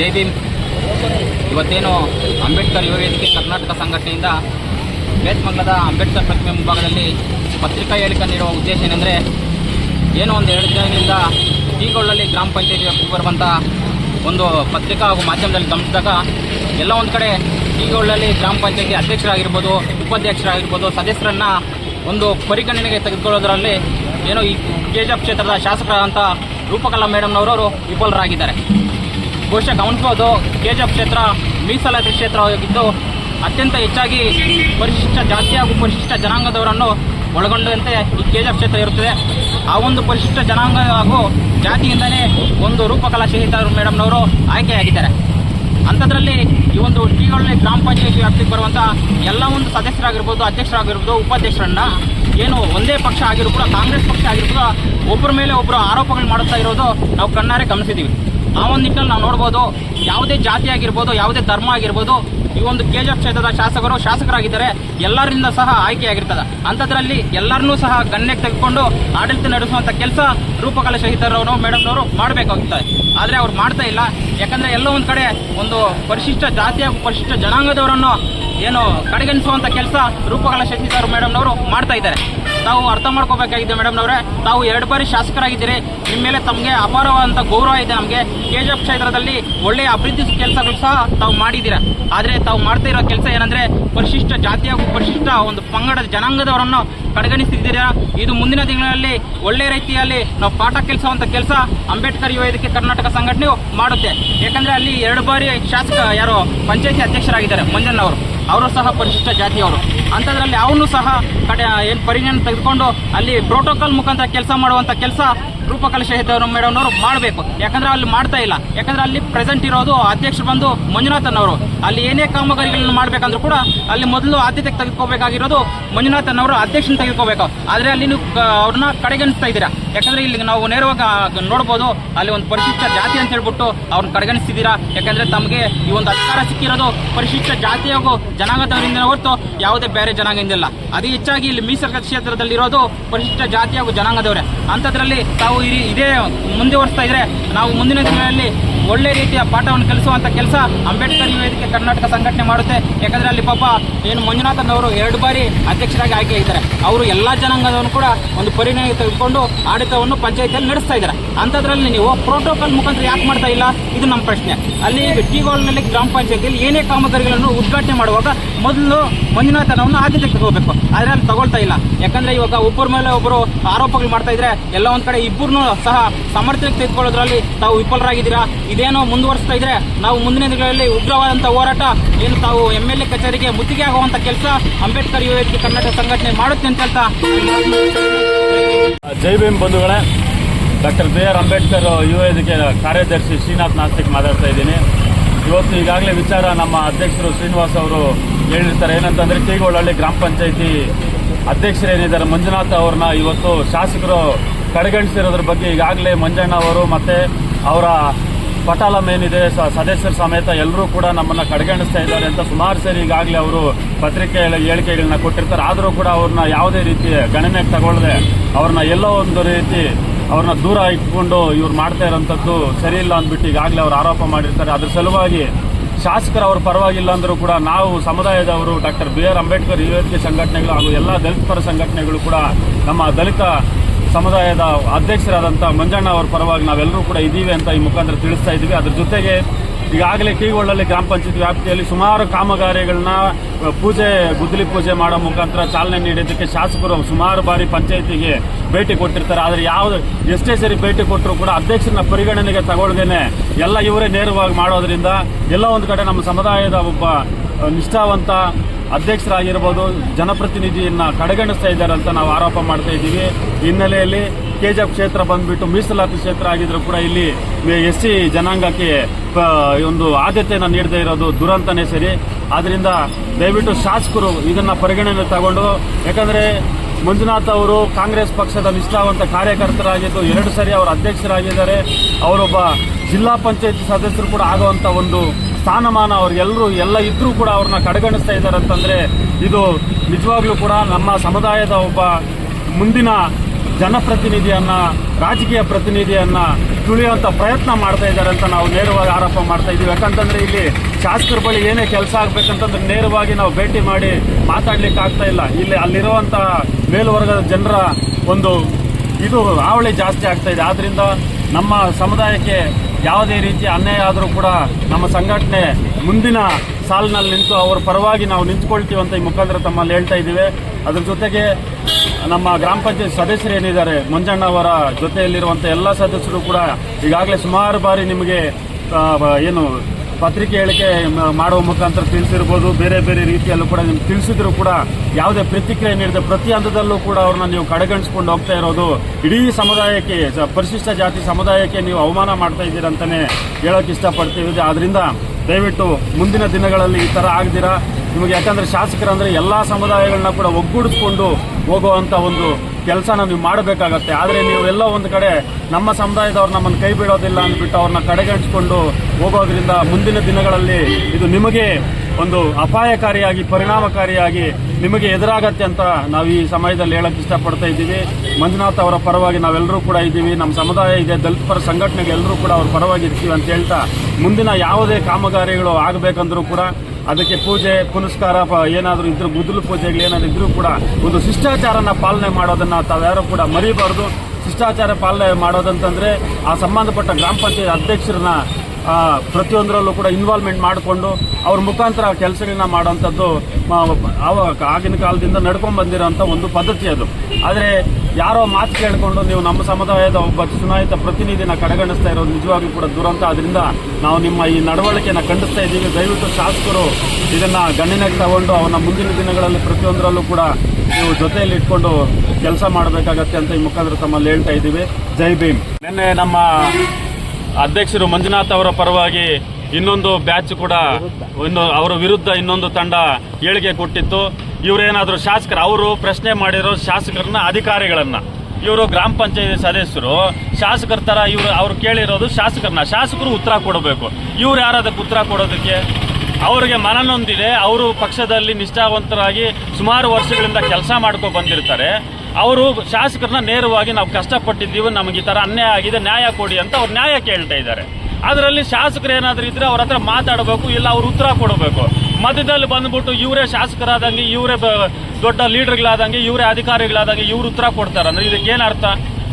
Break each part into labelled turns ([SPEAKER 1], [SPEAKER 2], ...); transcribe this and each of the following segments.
[SPEAKER 1] ಜೈ ಭೀಮ್. ಇವತ್ತೇನು ಅಂಬೇಡ್ಕರ್ ಯುವ ವೇದಿಕೆ ಕರ್ನಾಟಕ ಸಂಘಟನೆಯಿಂದ ಬೇತ್ಮಂಗಲದ ಅಂಬೇಡ್ಕರ್ ಪ್ರತಿಮೆ ಮುಂಭಾಗದಲ್ಲಿ ಪತ್ರಿಕಾ ಹೇಳಿಕೆ ನೀಡುವ ಉದ್ದೇಶ ಏನೆಂದರೆ, ಏನೋ ಒಂದು ಎರಡು ದಿನದಿಂದ ಟೀಗೊಳ್ಳಲ್ಲಿ ಗ್ರಾಮ ಪಂಚಾಯತಿ ವ್ಯಾಪ್ತಿಗೆ ಬರುವಂಥ ಒಂದು ಪತ್ರಿಕಾ ಹಾಗೂ ಮಾಧ್ಯಮದಲ್ಲಿ ಗಮನಿಸಿದಾಗ, ಎಲ್ಲ ಒಂದು ಕಡೆ ಟೀಗೊಳ್ಳಲ್ಲಿ ಗ್ರಾಮ ಪಂಚಾಯತಿ ಅಧ್ಯಕ್ಷರಾಗಿರ್ಬೋದು, ಉಪಾಧ್ಯಕ್ಷರಾಗಿರ್ಬೋದು, ಸದಸ್ಯರನ್ನು ಒಂದು ಪರಿಗಣನೆಗೆ ತೆಗೆದುಕೊಳ್ಳೋದರಲ್ಲಿ ಏನೋ ಈ ಕೆಜಾಪ್ ಕ್ಷೇತ್ರದ ಶಾಸಕರಾದಂಥ ರೂಪಕಲಾ ಮೇಡಮ್ನವರು ವಿಫಲರಾಗಿದ್ದಾರೆ. ಬಹುಶಃ ಗಮನಿಸ್ಬೋದು ಕೆಜಿಎಫ್ ಕ್ಷೇತ್ರ, ಮೀಸಲಾತಿ ಕ್ಷೇತ್ರವಾಗಿದ್ದು ಅತ್ಯಂತ ಹೆಚ್ಚಾಗಿ ಪರಿಶಿಷ್ಟ ಜಾತಿ ಹಾಗೂ ಪರಿಶಿಷ್ಟ ಜನಾಂಗದವರನ್ನು ಒಳಗೊಂಡಂತೆ ಈ ಕೆಜಿಎಫ್ ಕ್ಷೇತ್ರ ಇರುತ್ತದೆ. ಆ ಒಂದು ಪರಿಶಿಷ್ಟ ಜನಾಂಗ ಹಾಗೂ ಜಾತಿಯಿಂದಲೇ ಒಂದು ರೂಪಕಲಾ ಸಹಿತ ಮೇಡಮ್ನವರು ಆಯ್ಕೆಯಾಗಿದ್ದಾರೆ. ಅಂಥದ್ರಲ್ಲಿ ಈ ಒಂದು ಶ್ರೀಗಳಲ್ಲಿ ಗ್ರಾಮ ಪಂಚಾಯತಿ ವ್ಯಾಪ್ತಿಗೆ ಬರುವಂಥ ಎಲ್ಲ ಒಂದು ಸದಸ್ಯರಾಗಿರ್ಬೋದು, ಅಧ್ಯಕ್ಷರಾಗಿರ್ಬೋದು, ಉಪಾಧ್ಯಕ್ಷರನ್ನ ಏನು ಒಂದೇ ಪಕ್ಷ ಆಗಿರೋ ಕೂಡ ಕಾಂಗ್ರೆಸ್ ಪಕ್ಷ ಆಗಿರ್ಬೋದು ಒಬ್ಬರ ಮೇಲೆ ಒಬ್ಬರು ಆರೋಪಗಳು ಮಾಡುತ್ತಾ ಇರೋದು ನಾವು ಕಣ್ಣಾರೆ ಗಮನಿಸಿದ್ದೀವಿ ಆ ಒಂದು ನಿಟ್ಟಿನಲ್ಲಿ ನಾವು ನೋಡ್ಬೋದು, ಯಾವುದೇ ಜಾತಿ ಆಗಿರ್ಬೋದು, ಯಾವುದೇ ಧರ್ಮ ಆಗಿರ್ಬೋದು, ಈ ಒಂದು ಕೆ ಜಿ ಎಫ್ ಕ್ಷೇತ್ರದ ಶಾಸಕರು ಶಾಸಕರಾಗಿದ್ದಾರೆ, ಎಲ್ಲರಿಂದ ಸಹ ಆಯ್ಕೆಯಾಗಿರ್ತದೆ. ಅಂಥದ್ರಲ್ಲಿ ಎಲ್ಲರನ್ನೂ ಸಹ ಗಣ್ಯಕ್ಕೆ ತೆಗೆದುಕೊಂಡು ಆಡಳಿತ ನಡೆಸುವಂಥ ಕೆಲಸ ರೂಪಕಲಾ ಶಹಿತರವರು ಮೇಡಮ್ನವರು ಮಾಡಬೇಕಾಗುತ್ತದೆ ಆದರೆ ಅವ್ರು ಮಾಡ್ತಾ ಇಲ್ಲ. ಯಾಕಂದರೆ ಎಲ್ಲೋ ಒಂದು ಕಡೆ ಒಂದು ಪರಿಶಿಷ್ಟ ಜಾತಿ ಹಾಗೂ ಪರಿಶಿಷ್ಟ ಜನಾಂಗದವರನ್ನು ಏನು ಕಡೆಗಣಿಸುವಂಥ ಕೆಲಸ ರೂಪಕಲಾ ಶಶಿಧರ್ ಮೇಡಮ್ನವರು ಮಾಡ್ತಾ ಇದ್ದಾರೆ. ತಾವು ಅರ್ಥ ಮಾಡ್ಕೋಬೇಕಾಗಿದೆ ಮೇಡಮ್ನವರೇ ತಾವು ಎರಡು ಬಾರಿ ಶಾಸಕರಾಗಿದ್ದೀರಿ. ನಿಮ್ಮ ಮೇಲೆ ತಮಗೆ ಅಪಾರವಾದಂಥ ಗೌರವ ಇದೆ ನಮಗೆ. ಕೆ ಜಿ ಕ್ಷೇತ್ರದಲ್ಲಿ ಒಳ್ಳೆಯ ಅಭಿವೃದ್ಧಿ ಕೆಲಸಗಳು ಸಹ ತಾವು ಮಾಡಿದ್ದೀರಾ? ಆದರೆ ತಾವು ಮಾಡ್ತಾ ಇರೋ ಕೆಲಸ ಏನಂದರೆ ಪರಿಶಿಷ್ಟ ಜಾತಿ ಹಾಗೂ ಪರಿಶಿಷ್ಟ ಒಂದು ಪಂಗಡದ ಜನಾಂಗದವರನ್ನು ಕಡೆಗಣಿಸಿದ್ದೀರಾ ಇದು ಮುಂದಿನ ದಿನಗಳಲ್ಲಿ ಒಳ್ಳೆಯ ರೀತಿಯಲ್ಲಿ ನಾವು ಪಾಠ ಕೆಲಸವಂತ ಕೆಲಸ ಅಂಬೇಡ್ಕರ್ ಯುವ ವೇದಿಕೆ ಕರ್ನಾಟಕ ಸಂಘಟನೆಯು ಮಾಡುತ್ತೆ. ಯಾಕಂದ್ರೆ ಅಲ್ಲಿ ಎರಡು ಬಾರಿ ಶಾಸಕ ಯಾರು, ಪಂಚಾಯತಿ ಅಧ್ಯಕ್ಷರಾಗಿದ್ದಾರೆ ಮಂಜಣ್ಣ ಅವರು ಅವರು ಸಹ ಪರಿಶಿಷ್ಟ ಜಾತಿಯವರು. ಅಂಥದ್ರಲ್ಲಿ ಅವನು ಸಹ ಕಡೆ ಏನು ಪರಿಗಣನೆ ತೆಗೆದುಕೊಂಡು ಅಲ್ಲಿ ಪ್ರೋಟೋಕಾಲ್ ಮುಖಾಂತರ ಕೆಲಸ ಮಾಡುವಂಥ ಕೆಲಸ ರೂಪಕಲಾ ಮೇಡಮ್ ಅವರು ಮಾಡಬೇಕು. ಯಾಕಂದ್ರೆ ಅಲ್ಲಿ ಮಾಡ್ತಾ ಇಲ್ಲ. ಯಾಕಂದ್ರೆ ಅಲ್ಲಿ ಪ್ರೆಸೆಂಟ್ ಇರೋದು ಅಧ್ಯಕ್ಷರು ಬಂದು ಮಂಜುನಾಥನ್ ಅವರು ಅಲ್ಲಿ ಏನೇ ಕಾಮಗಾರಿಗಳನ್ನು ಮಾಡಬೇಕಂದ್ರೂ ಕೂಡ ಅಲ್ಲಿ ಮೊದಲು ಆದ್ಯತೆ ತೆಗೆದುಕೋಬೇಕಾಗಿರೋದು ಮಂಜುನಾಥನ್ ಅವರು ಅಧ್ಯಕ್ಷನ ತೆಗೆದುಕೋಬೇಕು. ಆದರೆ ಅಲ್ಲಿ ನೀವು ಅವ್ರನ್ನ ಕಡೆಗಣಿಸ್ತಾ ಇದ್ದೀರಾ? ಯಾಕಂದ್ರೆ ಇಲ್ಲಿ ನಾವು ನೇರವಾಗಿ ನೋಡ್ಬೋದು, ಅಲ್ಲಿ ಒಂದು ಪರಿಶಿಷ್ಟ ಜಾತಿ ಅಂತ ಹೇಳ್ಬಿಟ್ಟು ಅವ್ರನ್ನ ಕಡೆಗಣಿಸ್ತಿದ್ದೀರಾ? ಯಾಕಂದ್ರೆ ತಮಗೆ ಈ ಒಂದು ಅಧಿಕಾರ ಸಿಕ್ಕಿರೋದು ಪರಿಶಿಷ್ಟ ಜಾತಿ ಹಾಗೂ ಜನಾಂಗದವರಿಂದ ಹೊರತು ಯಾವುದೇ ಬೇರೆ ಜನಾಂಗದಿಂದಿಲ್ಲ ಅದೇ ಹೆಚ್ಚಾಗಿ ಇಲ್ಲಿ ಮೀಸಲು ಕ್ಷೇತ್ರದಲ್ಲಿರೋದು ಪರಿಶಿಷ್ಟ ಜಾತಿ ಹಾಗೂ ಜನಾಂಗದವರೇ. ಅಂಥದ್ರಲ್ಲಿ ತಾವು ಈ- ಇದೇ ಮುಂದುವರಿಸ್ತಾ ಇದ್ರೆ ನಾವು ಮುಂದಿನ ದಿನಗಳಲ್ಲಿ ಒಳ್ಳೆ ರೀತಿಯ ಪಾಠವನ್ನು ಕಲಿಸುವಂತ ಕೆಲಸ ಅಂಬೇಡ್ಕರ್ ವೇದಿಕೆ ಕರ್ನಾಟಕ ಸಂಘಟನೆ ಮಾಡುತ್ತೆ. ಯಾಕಂದ್ರೆ ಅಲ್ಲಿ ಪಾಪ ಏನು ಮಂಜುನಾಥನ್ ಅವರು ಎರಡು ಬಾರಿ ಅಧ್ಯಕ್ಷರಾಗಿ ಆಯ್ಕೆ ಇದ್ದಾರೆ ಅವರು ಎಲ್ಲಾ ಜನಾಂಗದವನ್ನು ಕೂಡ ಒಂದು ಪರಿಣಯ ತೆಗೆದುಕೊಂಡು ಆಡಳಿತವನ್ನು ಪಂಚಾಯತಿಯಲ್ಲಿ ನಡೆಸ್ತಾ ಇದ್ದಾರೆ. ಅಂಥದ್ರಲ್ಲಿ ನೀವು ಪ್ರೋಟೋಕಾಲ್ ಮುಖಾಂತರ ಯಾಕೆ ಮಾಡ್ತಾ ಇಲ್ಲ? ಇದು ನಮ್ಮ ಪ್ರಶ್ನೆ. ಅಲ್ಲಿ ಟಿಗೋಲ್ನಲ್ಲಿ ಗ್ರಾಮ ಪಂಚಾಯತಿಯಲ್ಲಿ ಏನೇ ಕಾಮಗಾರಿಗಳನ್ನು ಉದ್ಘಾಟನೆ ಮಾಡುವಾಗ ಮೊದಲು ಮಂಜುನಾಥನವನ್ನು ಆದ್ಯತೆ ತಗೋಬೇಕು ಆದರೆ ಅಲ್ಲಿ ತಗೊಳ್ತಾ ಇಲ್ಲ. ಯಾಕಂದ್ರೆ ಇವಾಗ ಒಬ್ಬರ ಮೇಲೆ ಒಬ್ಬರು ಆರೋಪಗಳು ಮಾಡ್ತಾ ಇದ್ರೆ ಎಲ್ಲ ಒಂದ್ ಕಡೆ ಇಬ್ಬರನ್ನು ಸಹ ಸಮರ್ಥನೆ ತೆಗೆದುಕೊಳ್ಳೋದ್ರಲ್ಲಿ ತಾವು ವಿಫಲರಾಗಿದ್ದೀರಾ? ಇದೇನೋ ಮುಂದುವರಿಸ್ತಾ ಇದ್ರೆ ನಾವು ಮುಂದಿನ ದಿನಗಳಲ್ಲಿ ಉಗ್ರವಾದಂಥ ಹೋರಾಟ, ಏನು ತಾವು ಎಂ ಎಲ್ ಎ ಕಚೇರಿಗೆ ಮುತ್ತಿಗೆ ಆಗುವಂತ ಕೆಲಸ ಅಂಬೇಡ್ಕರ್ ಯುವ ಕರ್ನಾಟಕ ಸಂಘಟನೆ ಮಾಡುತ್ತೆ ಅಂತ ಹೇಳ್ತಾ
[SPEAKER 2] ಜೈ ಭೀಮ್ ಬಂಧುಗಳೇ, ಡಾಕ್ಟರ್ ಬಿ ಆರ್ ಅಂಬೇಡ್ಕರ್ ಯುವ ಕಾರ್ಯದರ್ಶಿ ಶ್ರೀನಾಥ್ ನಾಸ್ತಿಕ್ ಮಾತಾಡ್ತಾ ಇದ್ದೀನಿ. ಇವತ್ತು ಈಗಾಗಲೇ ವಿಚಾರ ನಮ್ಮ ಅಧ್ಯಕ್ಷರು ಶ್ರೀನಿವಾಸ್ ಅವರು ಹೇಳಿರ್ತಾರೆ. ಏನಂತಂದ್ರೆ ಟಿಗೋಳಹಳ್ಳಿ ಗ್ರಾಮ ಪಂಚಾಯಿತಿ ಅಧ್ಯಕ್ಷರೇನಿದ್ದಾರೆ ಮಂಜುನಾಥ್ ಅವ್ರನ್ನ ಇವತ್ತು ಶಾಸಕರು ಕಡೆಗಣಿಸಿರೋದ್ರ ಬಗ್ಗೆ ಈಗಾಗಲೇ ಮಂಜಣ್ಣ ಅವರು ಮತ್ತೆ ಅವರ ಪಟಾಲಂ ಏನಿದೆ ಸದಸ್ಯರ ಸಮೇತ ಎಲ್ಲರೂ ಕೂಡ ನಮ್ಮನ್ನು ಕಡೆಗಣಿಸ್ತಾ ಇದ್ದಾರೆ ಅಂತ ಸುಮಾರು ಸರಿ ಈಗಾಗಲೇ ಅವರು ಪತ್ರಿಕೆ ಹೇಳಿಕೆಗಳನ್ನ ಕೊಟ್ಟಿರ್ತಾರೆ. ಆದರೂ ಕೂಡ ಅವ್ರನ್ನ ಯಾವುದೇ ರೀತಿ ಗಣನೆಗೆ ತಗೊಳ್ಳದೆ ಅವ್ರನ್ನ ಎಲ್ಲೋ ಒಂದು ರೀತಿ ಅವ್ರನ್ನ ದೂರ ಇಟ್ಕೊಂಡು ಇವ್ರು ಮಾಡ್ತಾ ಇರೋಂಥದ್ದು ಸರಿ ಇಲ್ಲ ಅಂದ್ಬಿಟ್ಟು ಈಗಾಗಲೇ ಅವರು ಆರೋಪ ಮಾಡಿರ್ತಾರೆ. ಅದ್ರ ಸಲುವಾಗಿ ಶಾಸಕರು ಅವರು ಪರವಾಗಿಲ್ಲ ಅಂದರೂ ಕೂಡ ನಾವು ಸಮುದಾಯದವರು ಡಾಕ್ಟರ್ ಬಿ ಆರ್ ಅಂಬೇಡ್ಕರ್ ಯುವತಿ ಸಂಘಟನೆಗಳು ಹಾಗೂ ಎಲ್ಲ ದಲಿತ ಪರ ಸಂಘಟನೆಗಳು ಕೂಡ ನಮ್ಮ ದಲಿತ ಸಮುದಾಯದ ಅಧ್ಯಕ್ಷರಾದಂಥ ಮಂಜಣ್ಣ ಅವರ ಪರವಾಗಿ ನಾವೆಲ್ಲರೂ ಕೂಡ ಇದ್ದೀವಿ ಅಂತ ಈ ಮುಖಾಂತರ ತಿಳಿಸ್ತಾ ಇದ್ದೀವಿ. ಅದ್ರ ಜೊತೆಗೆ ಈಗಾಗಲೇ ಕೀಗೊಳ್ಳಲ್ಲಿ ಗ್ರಾಮ ಪಂಚಾಯತ್ ವ್ಯಾಪ್ತಿಯಲ್ಲಿ ಸುಮಾರು ಕಾಮಗಾರಿಗಳನ್ನ ಪೂಜೆ, ಗುದ್ದಲಿ ಪೂಜೆ ಮಾಡೋ ಮುಖಾಂತರ ಚಾಲನೆ ನೀಡಿದ್ದಕ್ಕೆ ಶಾಸಕರು ಸುಮಾರು ಬಾರಿ ಪಂಚಾಯತಿಗೆ ಭೇಟಿ ಕೊಟ್ಟಿರ್ತಾರೆ. ಆದರೆ ಯಾವುದು, ಎಷ್ಟೇ ಸರಿ ಭೇಟಿ ಕೊಟ್ಟರು ಕೂಡ ಅಧ್ಯಕ್ಷರನ್ನ ಪರಿಗಣನೆಗೆ ತಗೊಳ್ದೇನೆ ಎಲ್ಲ ಇವರೇ ನೇರವಾಗಿ ಮಾಡೋದ್ರಿಂದ ಎಲ್ಲ ಒಂದು ಕಡೆ ನಮ್ಮ ಸಮುದಾಯದ ಒಬ್ಬ ನಿಷ್ಠಾವಂತ ಅಧ್ಯಕ್ಷರಾಗಿರ್ಬೋದು, ಜನಪ್ರತಿನಿಧಿಯನ್ನ ಕಡೆಗಣಿಸ್ತಾ ಇದ್ದಾರೆ ಅಂತ ನಾವು ಆರೋಪ ಮಾಡ್ತಾ ಇದ್ದೀವಿ. ಹಿನ್ನೆಲೆಯಲ್ಲಿ ಕೆಜಿಎಫ್ ಕ್ಷೇತ್ರ ಬಂದ್ಬಿಟ್ಟು ಮೀಸಲಾತಿ ಕ್ಷೇತ್ರ ಆಗಿದ್ರು ಕೂಡ ಇಲ್ಲಿ ಎಸ್ ಸಿ ಜನಾಂಗಕ್ಕೆ ಒಂದು ಆದ್ಯತೆಯನ್ನು ನೀಡದೇ ಇರೋದು ದುರಂತನೇ ಸರಿ. ಆದ್ರಿಂದ ದಯವಿಟ್ಟು ಶಾಸಕರು ಇದನ್ನ ಪರಿಗಣನೆ ತಗೊಂಡು, ಯಾಕಂದ್ರೆ ಮಂಜುನಾಥ್ ಅವರು ಕಾಂಗ್ರೆಸ್ ಪಕ್ಷದ ನಿಷ್ಠಾವಂತ ಕಾರ್ಯಕರ್ತರಾಗಿದ್ದು, ಎರಡು ಸರಿ ಅವರು ಅಧ್ಯಕ್ಷರಾಗಿದ್ದಾರೆ. ಅವರೊಬ್ಬ ಜಿಲ್ಲಾ ಪಂಚಾಯತ್ ಸದಸ್ಯರು ಕೂಡ ಆಗುವಂತ ಒಂದು ಸ್ಥಾನಮಾನ ಅವ್ರಿಗೆಲ್ಲರೂ ಎಲ್ಲ ಇದ್ರೂ ಕೂಡ ಅವ್ರನ್ನ ಕಡೆಗಣಿಸ್ತಾ ಇದ್ದಾರೆ ಅಂತಂದ್ರೆ ಇದು ನಿಜವಾಗ್ಲೂ ಕೂಡ ನಮ್ಮ ಸಮುದಾಯದ ಒಬ್ಬ ಮುಂದಿನ ಜನಪ್ರತಿನಿಧಿಯನ್ನ, ರಾಜಕೀಯ ಪ್ರತಿನಿಧಿಯನ್ನ ತುಳಿಯುವಂತ ಪ್ರಯತ್ನ ಮಾಡ್ತಾ ಇದ್ದಾರೆ ಅಂತ ನಾವು ನೇರವಾಗಿ ಆರೋಪ ಮಾಡ್ತಾ ಇದ್ದೀವಿ ಯಾಕಂತಂದ್ರೆ ಇಲ್ಲಿ ಶಾಸಕರ ಬಳಿ ಏನೇ ಕೆಲಸ ಆಗ್ಬೇಕಂತಂದ್ರೆ ನೇರವಾಗಿ ನಾವು ಭೇಟಿ ಮಾಡಿ ಮಾತಾಡ್ಲಿಕ್ಕೆ ಆಗ್ತಾ ಇಲ್ಲ. ಇಲ್ಲಿ ಅಲ್ಲಿರುವಂಥ ಮೇಲ್ವರ್ಗದ ಜನರ ಒಂದು ಇದು ಹಾವಳಿ ಜಾಸ್ತಿ ಆಗ್ತಾ ಇದೆ. ಆದ್ದರಿಂದ ನಮ್ಮ ಸಮುದಾಯಕ್ಕೆ ಯಾವುದೇ ರೀತಿ ಅನ್ಯಾಯ ಆದರೂ ಕೂಡ ನಮ್ಮ ಸಂಘಟನೆ ಮುಂದಿನ ಸಾಲಿನಲ್ಲಿ ನಿಂತು ಅವರ ಪರವಾಗಿ ನಾವು ನಿಂತ್ಕೊಳ್ತೀವಿ ಅಂತ ಈ ಮುಖಾಂತರ ತಮ್ಮಲ್ಲಿ ಹೇಳ್ತಾ ಇದ್ದೀವಿ. ಅದ್ರ ಜೊತೆಗೆ ನಮ್ಮ ಗ್ರಾಮ ಪಂಚಾಯತ್ ಸದಸ್ಯರು ಏನಿದ್ದಾರೆ, ಮಂಜಣ್ಣ ಅವರ ಜೊತೆಯಲ್ಲಿರುವಂಥ ಎಲ್ಲ ಸದಸ್ಯರು ಕೂಡ ಈಗಾಗಲೇ ಸುಮಾರು ಬಾರಿ ನಿಮಗೆ ಏನು ಪತ್ರಿಕೆ ಹೇಳಿಕೆ ಮಾಡುವ ಮುಖಾಂತರ ತಿಳಿಸಿರ್ಬೋದು, ಬೇರೆ ಬೇರೆ ರೀತಿಯಲ್ಲೂ ಕೂಡ ನಿಮ್ಗೆ ತಿಳಿಸಿದ್ರು ಕೂಡ ಯಾವುದೇ ಪ್ರತಿಕ್ರಿಯೆ ನೀಡದೆ ಪ್ರತಿ ಹಂತದಲ್ಲೂ ಕೂಡ ಅವ್ರನ್ನ ನೀವು ಕಡೆಗಣಿಸ್ಕೊಂಡು ಹೋಗ್ತಾ ಇರೋದು, ಇಡೀ ಸಮುದಾಯಕ್ಕೆ ಪರಿಶಿಷ್ಟ ಜಾತಿ ಸಮುದಾಯಕ್ಕೆ ನೀವು ಅವಮಾನ ಮಾಡ್ತಾ ಇದ್ದೀರಂತಾನೆ ಹೇಳೋಕೆ ಇಷ್ಟಪಡ್ತೀವಿ. ಆದ್ರಿಂದ ದಯವಿಟ್ಟು ಮುಂದಿನ ದಿನಗಳಲ್ಲಿ ಈ ಥರ ಆಗದಿರಾ. ನಿಮಗೆ ಯಾಕಂದ್ರೆ ಶಾಸಕರಂದರೆ ಎಲ್ಲ ಸಮುದಾಯಗಳನ್ನ ಕೂಡ ಒಗ್ಗೂಡಿಸ್ಕೊಂಡು ಹೋಗುವಂಥ ಒಂದು ಕೆಲಸನ ನೀವು ಮಾಡಬೇಕಾಗತ್ತೆ. ಆದರೆ ನೀವು ಎಲ್ಲೋ ಒಂದು ಕಡೆ ನಮ್ಮ ಸಮುದಾಯದವ್ರು ನಮ್ಮನ್ನು ಕೈ ಬಿಡೋದಿಲ್ಲ ಅಂದ್ಬಿಟ್ಟು ಅವ್ರನ್ನ ಕಡೆಗಣಿಸಿಕೊಂಡು ಹೋಗೋದ್ರಿಂದ ಮುಂದಿನ ದಿನಗಳಲ್ಲಿ ಇದು ನಿಮಗೆ ಒಂದು ಅಪಾಯಕಾರಿಯಾಗಿ, ಪರಿಣಾಮಕಾರಿಯಾಗಿ ನಿಮಗೆ ಎದುರಾಗತ್ತೆ ಅಂತ ನಾವು ಈ ಸಮಯದಲ್ಲಿ ಹೇಳಕ್ ಇಷ್ಟಪಡ್ತಾ ಇದ್ದೀವಿ. ಮಂಜುನಾಥ್ ಅವರ ಪರವಾಗಿ ನಾವೆಲ್ಲರೂ ಕೂಡ ಇದ್ದೀವಿ. ನಮ್ಮ ಸಮುದಾಯ ಇದೆ, ದಲಿತ ಪರ ಸಂಘಟನೆಗೆ ಎಲ್ಲರೂ ಕೂಡ ಅವ್ರ ಪರವಾಗಿ ಇರ್ತೀವಿ ಅಂತ ಹೇಳ್ತಾ ಮುಂದಿನ ಯಾವುದೇ ಕಾಮಗಾರಿಗಳು ಆಗಬೇಕಂದ್ರೂ ಕೂಡ ಅದಕ್ಕೆ ಪೂಜೆ ಪುನಸ್ಕಾರ ಏನಾದರೂ ಇದ್ರೂ ಗುದ್ದಲು ಪೂಜೆಗಳು ಏನಾದರೂ ಇದ್ರೂ ಕೂಡ ಒಂದು ಶಿಷ್ಟಾಚಾರನ ಪಾಲನೆ ಮಾಡೋದನ್ನು ತಾವ್ಯಾರು ಕೂಡ ಮರಿಬಾರ್ದು. ಶಿಷ್ಟಾಚಾರ ಪಾಲನೆ ಮಾಡೋದಂತಂದರೆ ಆ ಸಂಬಂಧಪಟ್ಟ ಗ್ರಾಮ ಪಂಚಾಯತ್ ಅಧ್ಯಕ್ಷರನ್ನ ಆ, ಪ್ರತಿಯೊಂದರಲ್ಲೂ ಕೂಡ ಇನ್ವಾಲ್ವ್ಮೆಂಟ್ ಮಾಡಿಕೊಂಡು ಅವ್ರ ಮುಖಾಂತರ ಕೆಲಸಗಳನ್ನ ಮಾಡೋವಂಥದ್ದು ಆಗಿನ ಕಾಲದಿಂದ ನಡ್ಕೊಂಡು ಬಂದಿರೋಂಥ ಒಂದು ಪದ್ಧತಿ ಅದು. ಆದರೆ ಯಾರೋ ಮಾತು ಕೇಳಿಕೊಂಡು ನೀವು ನಮ್ಮ ಸಮುದಾಯದ ಒಬ್ಬ ಚುನಾಯಿತ ಪ್ರತಿನಿಧಿನ ಕಡೆಗಣಿಸ್ತಾ ಇರೋದು ನಿಜವಾಗ್ಲೂ ಕೂಡ ದುರಂತ. ಅದರಿಂದ ನಾವು ನಿಮ್ಮ ಈ ನಡವಳಿಕೆನ ಖಂಡಿಸ್ತಾ ಇದ್ದೀವಿ. ದಯವಿಟ್ಟು ಶಾಸಕರು ಇದನ್ನ ಗಣನೆಗೆ ತಗೊಂಡು ಅವನ ಮುಂದಿನ ದಿನಗಳಲ್ಲಿ ಪ್ರತಿಯೊಂದರಲ್ಲೂ ಕೂಡ ನೀವು ಜೊತೆಯಲ್ಲಿ ಇಟ್ಕೊಂಡು ಕೆಲಸ ಮಾಡಬೇಕಾಗತ್ತೆ ಅಂತ ಈ ಮುಖಾಂತರ ತಮ್ಮಲ್ಲಿ ಹೇಳ್ತಾ ಇದ್ದೀವಿ. ಜೈ ಭೀಮ್. ನಿನ್ನೆ ನಮ್ಮ ಅಧ್ಯಕ್ಷರು ಮಂಜುನಾಥ್ ಅವರ ಪರವಾಗಿ ಇನ್ನೊಂದು ಬ್ಯಾಚ್ ಕೂಡ ಇನ್ನು ಅವರ ವಿರುದ್ಧ ಇನ್ನೊಂದು ತಂಡ ಏಳಿಗೆ ಕೊಟ್ಟಿತ್ತು. ಇವರೇನಾದರೂ ಶಾಸಕರು, ಅವರು ಪ್ರಶ್ನೆ ಮಾಡಿರೋ ಶಾಸಕರನ್ನ, ಅಧಿಕಾರಿಗಳನ್ನ, ಇವರು ಗ್ರಾಮ ಪಂಚಾಯತಿ ಸದಸ್ಯರು, ಶಾಸಕರ ಥರ ಇವರು ಅವ್ರು ಕೇಳಿರೋದು ಶಾಸಕರನ್ನ, ಶಾಸಕರು ಉತ್ತರ ಕೊಡಬೇಕು. ಇವ್ರು ಯಾರದಕ್ಕೆ ಉತ್ತರ ಕೊಡೋದಕ್ಕೆ? ಅವರಿಗೆ ಮನನೊಂದಿದೆ, ಅವರು ಪಕ್ಷದಲ್ಲಿ ನಿಷ್ಠಾವಂತರಾಗಿ ಸುಮಾರು ವರ್ಷಗಳಿಂದ ಕೆಲಸ ಮಾಡ್ಕೊ ಬಂದಿರ್ತಾರೆ. ಅವರು ಶಾಸಕರನ್ನ ನೇರವಾಗಿ ನಾವು ಕಷ್ಟಪಟ್ಟಿದ್ದೀವಿ, ನಮಗೆ ಈ ಥರ ಅನ್ಯಾಯ ಆಗಿದೆ, ನ್ಯಾಯ ಕೊಡಿ ಅಂತ ಅವ್ರು ನ್ಯಾಯ ಕೇಳ್ತಾ ಇದ್ದಾರೆ. ಅದರಲ್ಲಿ ಶಾಸಕರು ಏನಾದರೂ ಇದ್ರೆ ಅವ್ರ ಹತ್ರ ಮಾತಾಡಬೇಕು, ಇಲ್ಲ ಅವ್ರು ಉತ್ತರ ಕೊಡಬೇಕು. ಮಧ್ಯದಲ್ಲಿ ಬಂದ್ಬಿಟ್ಟು ಇವರೇ ಶಾಸಕರಾದಂಗೆ, ಇವರೇ ದೊಡ್ಡ ಲೀಡರ್ಗಳಾದಂಗೆ, ಇವರೇ ಅಧಿಕಾರಿಗಳಾದಂಗೆ ಇವ್ರು ಉತ್ತರ ಕೊಡ್ತಾರೆ. ಅಂದ್ರೆ ಇದಕ್ಕೆ ಅರ್ಥ?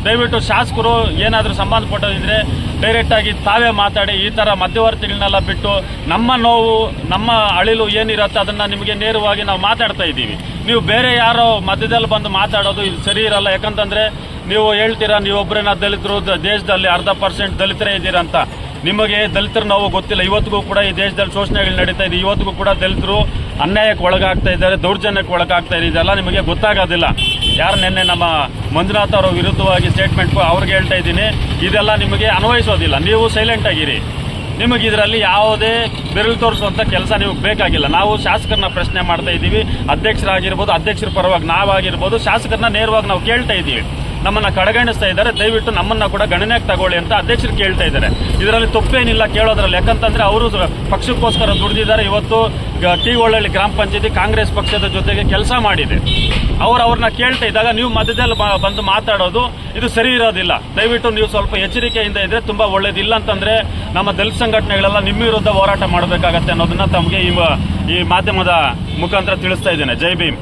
[SPEAKER 2] ದಯವಿಟ್ಟು ಶಾಸಕರು ಏನಾದರೂ ಸಂಬಂಧಪಟ್ಟಿದ್ರೆ ಡೈರೆಕ್ಟ್ ಆಗಿ ತಾವೇ ಮಾತಾಡಿ, ಈ ಥರ ಮಧ್ಯವರ್ತಿಗಳನ್ನೆಲ್ಲ ಬಿಟ್ಟು ನಮ್ಮ ನೋವು, ನಮ್ಮ ಅಳಿಲು ಏನಿರುತ್ತೆ ಅದನ್ನ ನಿಮಗೆ ನೇರವಾಗಿ ನಾವು ಮಾತಾಡ್ತಾ ಇದ್ದೀವಿ. ನೀವು ಬೇರೆ ಯಾರೋ ಮಧ್ಯದಲ್ಲಿ ಬಂದು ಮಾತಾಡೋದು ಇದು ಸರಿ ಇರಲ್ಲ. ಯಾಕಂತಂದ್ರೆ ನೀವು ಹೇಳ್ತೀರಾ ನೀವೊಬ್ಬರೇನ ದಲಿತರು ದೇಶದಲ್ಲಿ ಅರ್ಧ ಪರ್ಸೆಂಟ್ ದಲಿತರೇ ಇದ್ದೀರಾ ಅಂತ. ನಿಮಗೆ ದಲಿತರು ನಾವು ಗೊತ್ತಿಲ್ಲ. ಇವತ್ತಿಗೂ ಕೂಡ ಈ ದೇಶದಲ್ಲಿ ಶೋಷಣೆಗಳು ನಡೀತಾ ಇದೆ. ಇವತ್ತಿಗೂ ಕೂಡ ದಲಿತರು ಅನ್ಯಾಯಕ್ಕೆ ಒಳಗಾಗ್ತಾ ಇದ್ದಾರೆ, ದೌರ್ಜನ್ಯಕ್ಕೆ ಒಳಗಾಗ್ತಾ ಇದೆ. ಇದೆಲ್ಲ ನಿಮಗೆ ಗೊತ್ತಾಗೋದಿಲ್ಲ. ಯಾರು ನಿನ್ನೆ ನಮ್ಮ ಮಂಜುನಾಥ್ ಅವರ ವಿರುದ್ಧವಾಗಿ ಸ್ಟೇಟ್ಮೆಂಟ್ ಅವ್ರಿಗೆ ಹೇಳ್ತಾ ಇದ್ದೀನಿ. ಇದೆಲ್ಲ ನಿಮಗೆ ಅನ್ವಯಿಸೋದಿಲ್ಲ. ನೀವು ಸೈಲೆಂಟ್ ಆಗಿರಿ. ನಿಮಗೆ ಇದರಲ್ಲಿ ಯಾವುದೇ ಬೆರಳು ತೋರಿಸುವಂಥ ಕೆಲಸ ನಿಮಗೆ ಬೇಕಾಗಿಲ್ಲ. ನಾವು ಶಾಸಕರನ್ನ ಪ್ರಶ್ನೆ ಮಾಡ್ತಾ ಇದ್ದೀವಿ. ಅಧ್ಯಕ್ಷರಾಗಿರ್ಬೋದು, ಅಧ್ಯಕ್ಷರ ಪರವಾಗಿ ನಾವಾಗಿರ್ಬೋದು, ಶಾಸಕರನ್ನ ನೇರವಾಗಿ ನಾವು ಕೇಳ್ತಾ ಇದ್ದೀವಿ. ನಮ್ಮನ್ನ ಕಡೆಗಣಿಸ್ತಾ ಇದ್ದಾರೆ. ದಯವಿಟ್ಟು ನಮ್ಮನ್ನ ಕೂಡ ಗಣನೆಗೆ ತಗೊಳ್ಳಿ ಅಂತ ಅಧ್ಯಕ್ಷರು ಕೇಳ್ತಾ ಇದ್ದಾರೆ. ಇದರಲ್ಲಿ ತಪ್ಪೇನಿಲ್ಲ ಕೇಳೋದ್ರಲ್ಲಿ. ಯಾಕಂತಂದ್ರೆ ಅವರು ಪಕ್ಷಕ್ಕೋಸ್ಕರ ದುಡಿದಿದ್ದಾರೆ. ಇವತ್ತು ಟಿ ಒಳ್ಳಳ್ಳಿ ಗ್ರಾಮ ಪಂಚಾಯತಿ ಕಾಂಗ್ರೆಸ್ ಪಕ್ಷದ ಜೊತೆಗೆ ಕೆಲಸ ಮಾಡಿದೆ. ಅವ್ರು ಅವ್ರನ್ನ ಕೇಳ್ತಾ ಇದ್ದಾಗ ನೀವು ಮಧ್ಯದಲ್ಲಿ ಬಂದು ಮಾತಾಡೋದು ಇದು ಸರಿ ಇರೋದಿಲ್ಲ. ದಯವಿಟ್ಟು ನೀವು ಸ್ವಲ್ಪ ಎಚ್ಚರಿಕೆಯಿಂದ ಇದ್ರೆ ತುಂಬಾ ಒಳ್ಳೇದಿಲ್ಲ ಅಂತಂದ್ರೆ ನಮ್ಮ ದಲಿತ ಸಂಘಟನೆಗಳೆಲ್ಲ ನಿಮ್ಮ ವಿರುದ್ಧ ಹೋರಾಟ ಮಾಡಬೇಕಾಗತ್ತೆ ಅನ್ನೋದನ್ನ ತಮಗೆ ಈ ಈ ಮಾಧ್ಯಮದ ಮುಖಾಂತರ ತಿಳಿಸ್ತಾ ಇದ್ದೇನೆ. ಜೈ ಭೀಮ್.